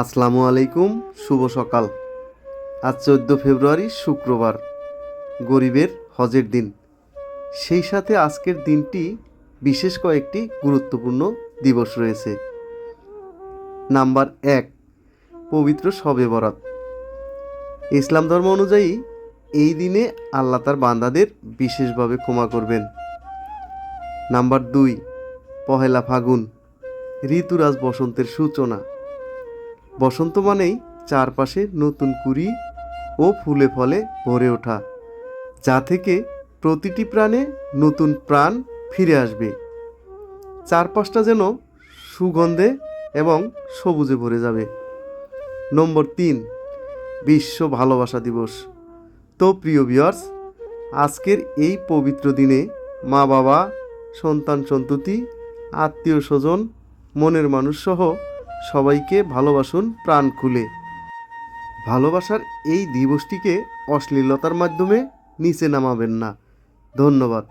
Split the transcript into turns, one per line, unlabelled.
আসসালামু আলাইকুম, শুভ সকাল। আজ চোদ্দ ফেব্রুয়ারি, শুক্রবার, গরিবের হজের দিন। সেই সাথে আজকের দিনটি বিশেষ কয়েকটি গুরুত্বপূর্ণ দিবস রয়েছে। নাম্বার এক, পবিত্র শবে বরাত। ইসলাম ধর্ম অনুযায়ী এই দিনে আল্লাহ তার বান্দাদের বিশেষভাবে ক্ষমা করবেন। নাম্বার দুই, পহেলা ফাগুন, ঋতুরাজ বসন্তের সূচনা। বসন্ত মানেই চারপাশে নতুন কুড়ি ও ফুলে ফলে ভরে ওঠা, যা থেকে প্রতিটি প্রাণে নতুন প্রাণ ফিরে আসবে। চারপাশটা যেন সুগন্ধে এবং সবুজে ভরে যাবে। নম্বর তিন, বিশ্ব ভালোবাসা দিবস। তো প্রিয় ভিউয়ার্স আজকের এই পবিত্র দিনে মা বাবা সন্তান সন্ততি আত্মীয় স্বজন মনের মানুষ সহ সবাইকে ভালোবাসুন প্রাণ খুলে। ভালোবাসার এই দিবসটিকে অশ্লীলতার মাধ্যমে নিচে নামাবেন না। ধন্যবাদ।